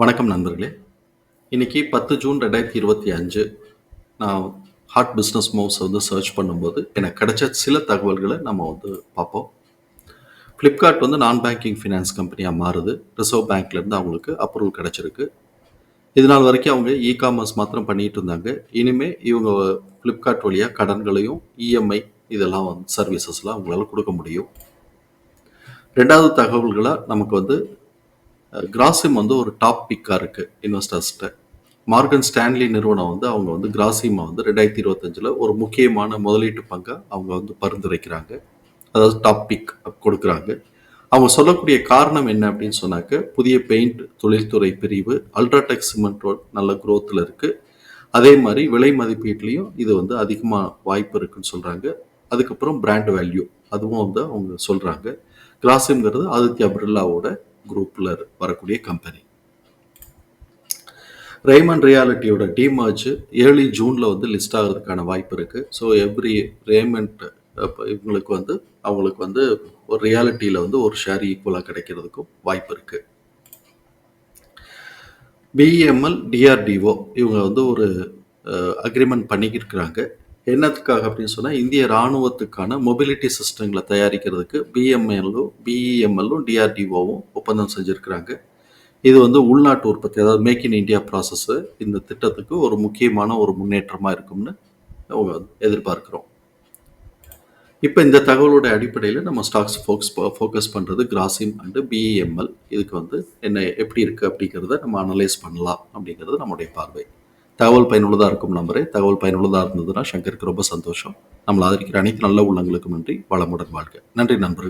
வணக்கம் நண்பர்களே. இன்னைக்கு பத்து ஜூன் ரெண்டாயிரத்தி இருபத்தி அஞ்சு நான் ஹாட் பிஸ்னஸ் மூவ்ஸ் வந்து சர்ச் பண்ணும்போது எனக்கு கிடைச்ச சில தகவல்களை நம்ம வந்து பார்ப்போம். ஃப்ளிப்கார்ட் வந்து நான் பேங்கிங் ஃபினான்ஸ் கம்பெனியாக மாறுது. ரிசர்வ் பேங்க்லேருந்து அவங்களுக்கு அப்ரூவல் கிடச்சிருக்கு. இது நாள் வரைக்கும் அவங்க இ காமர்ஸ் மாத்திரம் பண்ணிட்டு இருந்தாங்க. இனிமேல் இவங்க ஃப்ளிப்கார்ட் வழியாக கடன்களையும் இஎம்ஐ இதெல்லாம் வந்து சர்வீசஸ்லாம் அவங்களால கொடுக்க முடியும். ரெண்டாவது தகவல்களாக நமக்கு வந்து கிராசிம் வந்து ஒரு டாப் பிக்காக இருக்குது இன்வெஸ்டர்ஸ்கிட்ட மார்கன் ஸ்டான்லி நிறுவனம் வந்து அவங்க வந்து கிராசிமா வந்து ரெண்டாயிரத்தி இருபத்தஞ்சில் ஒரு முக்கியமான முதலீட்டு பங்கை அவங்க வந்து பரிந்துரைக்கிறாங்க. அதாவது டாப் பிக் கொடுக்குறாங்க. அவங்க சொல்லக்கூடிய காரணம் என்ன அப்படின்னு சொன்னாக்க புதிய பெயிண்ட் தொழில்துறை பிரிவு அல்ட்ராடெக் சிமெண்ட் நல்ல குரோத்தில் இருக்குது அதே மாதிரி விலை மதிப்பீட்லேயும் இது வந்து அதிகமாக வாய்ப்பு இருக்குன்னு சொல்கிறாங்க அதுக்கப்புறம் பிராண்ட் வேல்யூ அதுவும் வந்து அவங்க சொல்கிறாங்க கிராசிம்ங்கிறது ஆதித்யா பிர்லாவோட குரூப்பில் வரக்கூடிய கம்பெனி ரேமன் ரியாலிட்டியோட டீம் ஆச்சு. ஏர்லி ஜூனில் வந்து லிஸ்ட் ஆகிறதுக்கான வாய்ப்பு இருக்குது ஸோ எவ்ரி ரேமண்ட் இவங்களுக்கு வந்து அவங்களுக்கு வந்து ஒரு ரியாலிட்டியில் வந்து ஒரு ஷேர் ஈக்குவலாக கிடைக்கிறதுக்கும் வாய்ப்பு இருக்குது பிஇஎம்எல் டிஆர்டிஓ இவங்க வந்து ஒரு அக்ரிமெண்ட் பண்ணிக்கிருக்கிறாங்க. என்னத்துக்காக அப்படின்னு சொன்னால் இந்திய இராணுவத்துக்கான மொபிலிட்டி சிஸ்டங்களை தயாரிக்கிறதுக்கு பிஎம்எல்லும் பிஇஎம்எல்லும் டிஆர்டிஓவும் ஒப்பந்தம் செஞ்சுருக்கிறாங்க. இது வந்து உள்நாட்டு உற்பத்தி அதாவது மேக் இன் இந்தியா ப்ராசஸ்ஸு இந்த திட்டத்துக்கு ஒரு முக்கியமான ஒரு முன்னேற்றமாக இருக்கும்னு எதிர்பார்க்குறோம். இப்போ இந்த தகவலோட அடிப்படையில் நம்ம ஸ்டாக்ஸ் ஃபோக்ஸ் ஃபோக்கஸ் பண்ணுறது கிராசிம் அண்டு பிஇஎம்எல் இதுக்கு வந்து என்ன எப்படி இருக்குது அப்படிங்கிறத நம்ம அனலைஸ் பண்ணலாம் அப்படிங்கிறது நம்முடைய பார்வை. தகவல் பயனுள்ளதாக இருக்கும் நம்பரே தகவல் பயனுள்ளதாக இருந்ததுன்னா சங்கருக்கு ரொம்ப சந்தோஷம். நம்மளை ஆதரிக்கிற அனைத்து நல்ல உள்ளங்களுக்கும் நன்றி. வளமுடன் வாழ்க. நன்றி நண்பர்களே.